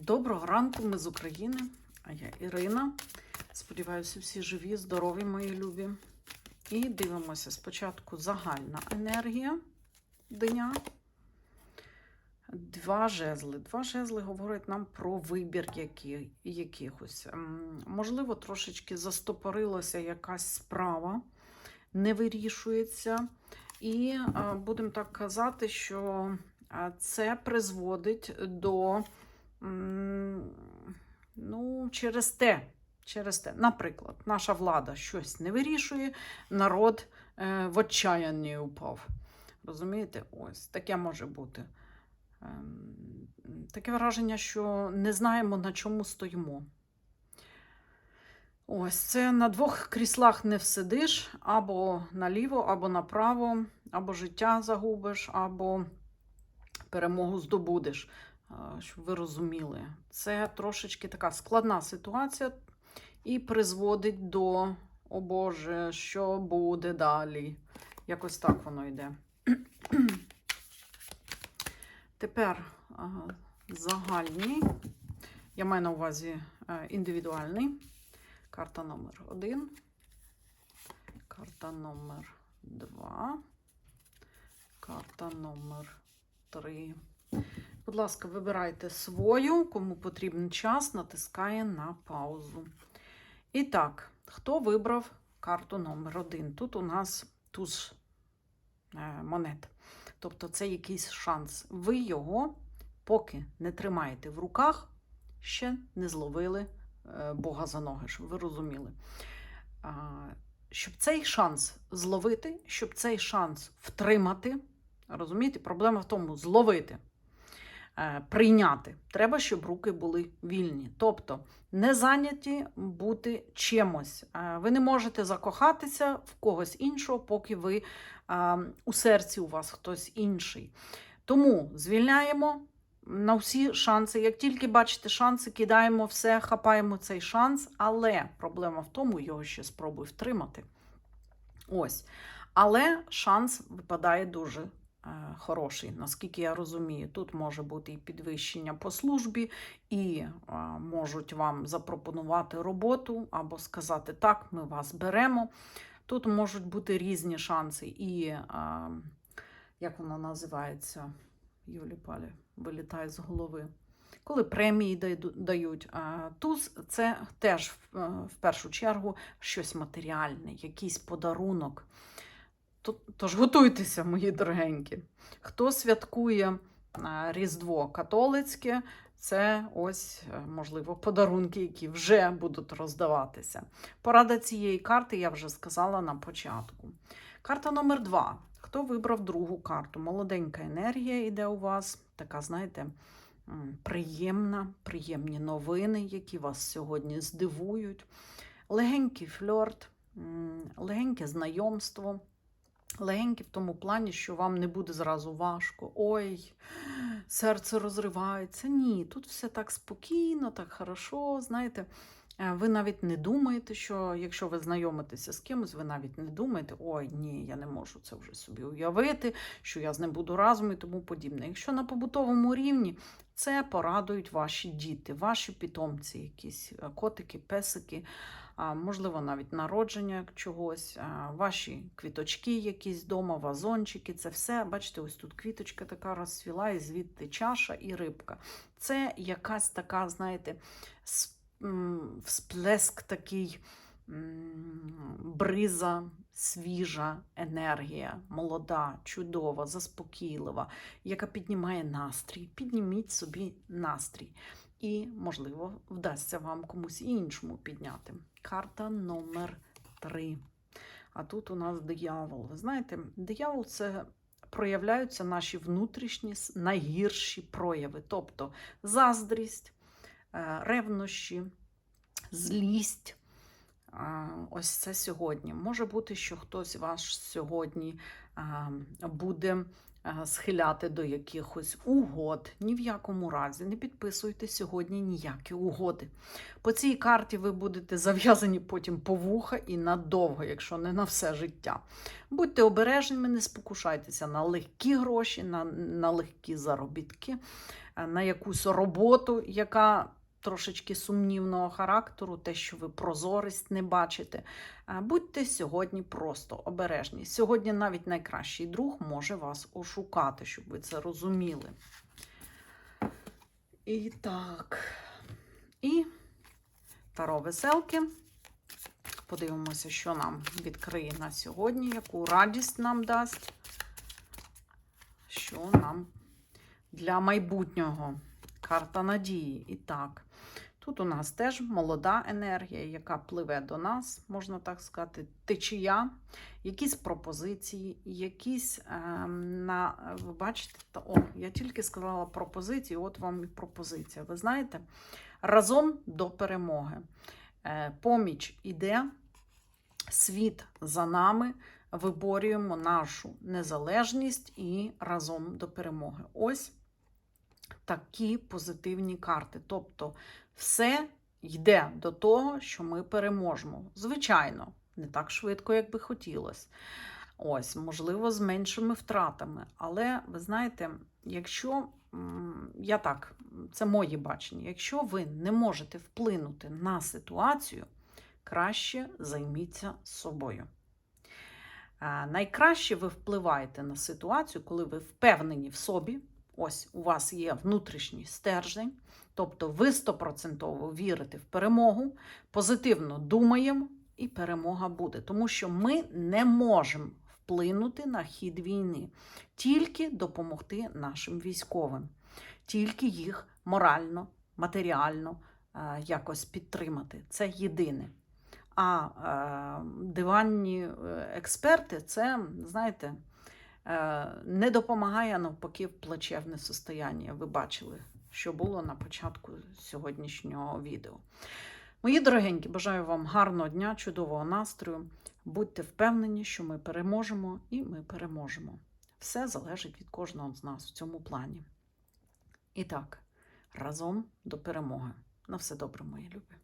Доброго ранку, ми з України, а я Ірина. Сподіваюся, всі живі, здорові, мої любі. І дивимося спочатку загальна енергія дня. Два жезли. Два жезли говорять нам про вибір які, якихось. Можливо, трошечки застопорилася якась справа, не вирішується. І е, будемо так казати, що е, це призводить до ну, через те, через те, наприклад, наша влада щось не вирішує, народ е, в отчаянні упав. Розумієте? Ось таке може бути. Ем, Таке враження, що не знаємо, на чому стоїмо. Ось це на двох кріслах не всидиш, або наліво, або направо, або життя загубиш, або перемогу здобудеш. Щоб ви розуміли, це трошечки така складна ситуація і призводить до, о Боже, що буде далі. Якось так воно йде. Тепер загальний, я маю на увазі е, індивідуальний. Карта номер один, карта номер два, карта номер три. Будь ласка, вибирайте свою, кому потрібен час, натискає на паузу. І так, хто вибрав карту номер один? Тут у нас туз е, монет. Тобто це якийсь шанс. Ви його, поки не тримаєте в руках, ще не зловили е, Бога за ноги, щоб ви розуміли. Щоб цей шанс зловити, щоб цей шанс втримати, розумієте, проблема в тому зловити, прийняти. Треба, щоб руки були вільні. Тобто не зайняті бути чимось. Е, Ви не можете закохатися в когось іншого, поки ви у серці у вас хтось інший. Тому звільняємо на всі шанси. Як тільки бачите шанси, кидаємо все, хапаємо цей шанс, але проблема в тому, його ще спробуй втримати. Ось. Але шанс випадає дуже е, хороший, наскільки я розумію. Тут може бути і підвищення по службі, і е, можуть вам запропонувати роботу або сказати, так, ми вас беремо. Тут можуть бути різні шанси, і як воно називається, Юлі Палі, вилітає з голови. Коли премії дають, туз це теж е, в першу чергу щось матеріальне, якийсь подарунок. То- Тож готуйтеся, мої дорогенькі. Хто святкує Різдво католицьке, це ось, е, можливо, подарунки, які вже будуть роздаватися. Порада цієї карти я вже сказала на початку. Карта номер два. Хто вибрав другу карту? Молоденька енергія йде у вас. Така, знаєте, приємна, приємні новини, які вас сьогодні здивують. Легенький фльорт, легеньке знайомство. Легеньке в тому плані, що вам не буде зразу важко. Ой, серце розривається. Ні, тут все так спокійно, так хорошо. Знаєте, Е, ви навіть не думаєте, що якщо ви знайомитеся з кимось, ви навіть не думаєте, ой, ні, я не можу це вже собі уявити, що я з ним буду разом і тому подібне. Якщо на побутовому рівні це порадують ваші діти, ваші питомці, якісь е, котики, песики, можливо, навіть народження чогось, ваші квіточки, якісь вдома, вазончики, це все. Бачите, ось тут квіточка така розцвіла, і звідти чаша і рибка. Це якась така, знаєте, всплеск такий. Бриза, свіжа енергія, молода, чудова, заспокійлива, яка піднімає настрій. Підніміть собі настрій. І, можливо, вдасться вам комусь іншому підняти. Карта номер три. А тут у нас диявол. Ви знаєте, диявол це проявляються наші внутрішні найгірші прояви, тобто заздрість, е, ревнощі, злість. Ось це сьогодні. Може бути, що хтось ваш сьогодні буде схиляти до якихось угод. Ні в якому разі не підписуйте сьогодні ніякі угоди. По цій карті ви будете зав'язані потім по вуха і надовго, якщо не на все життя. Будьте обережними, не спокушайтеся на легкі гроші, на, на легкі заробітки, е, на якусь роботу, яка трошечки сумнівного характеру, те, що ви прозорість не бачите. Е, Будьте сьогодні просто обережні. Сьогодні навіть найкращий друг може вас ошукати, щоб ви це розуміли. І так. І таро веселки. Подивимося, що нам відкриє на сьогодні, яку радість нам дасть, що нам для майбутнього. Карта надії. І так, тут у нас теж молода енергія, яка пливе до нас, можна так сказати, течія, якісь пропозиції, якісь ем, на. Ви бачите, та, о, я тільки сказала пропозиції, от вам і пропозиція. Ви знаєте, разом до перемоги. Е, поміч іде, світ за нами. Виборюємо нашу незалежність і разом до перемоги. Ось такі позитивні карти. Тобто, все йде до того, що ми переможемо. Звичайно, не так швидко, як би хотілося. Ось, можливо, з меншими втратами. Але ви знаєте, якщо я так, це моє бачення, якщо ви не можете вплинути на ситуацію, краще займіться собою. Е, Найкраще ви впливаєте на ситуацію, коли ви впевнені в собі. Ось у вас є внутрішній стержень, тобто ви стопроцентово вірите в перемогу, позитивно думаємо, і перемога буде. Тому що ми не можемо вплинути на хід війни, тільки допомогти нашим військовим, тільки їх морально, матеріально е, якось підтримати. Це єдине. А е, диванні е, експерти, це, знаєте, не допомагає навпаки в плачевне состояння. Ви бачили, що було на початку сьогоднішнього відео. Мої дорогенькі, бажаю вам гарного дня, чудового настрою. Будьте впевнені, що ми переможемо і ми переможемо. Все залежить від кожного з нас в цьому плані. І так, разом до перемоги. На все добре, мої любі.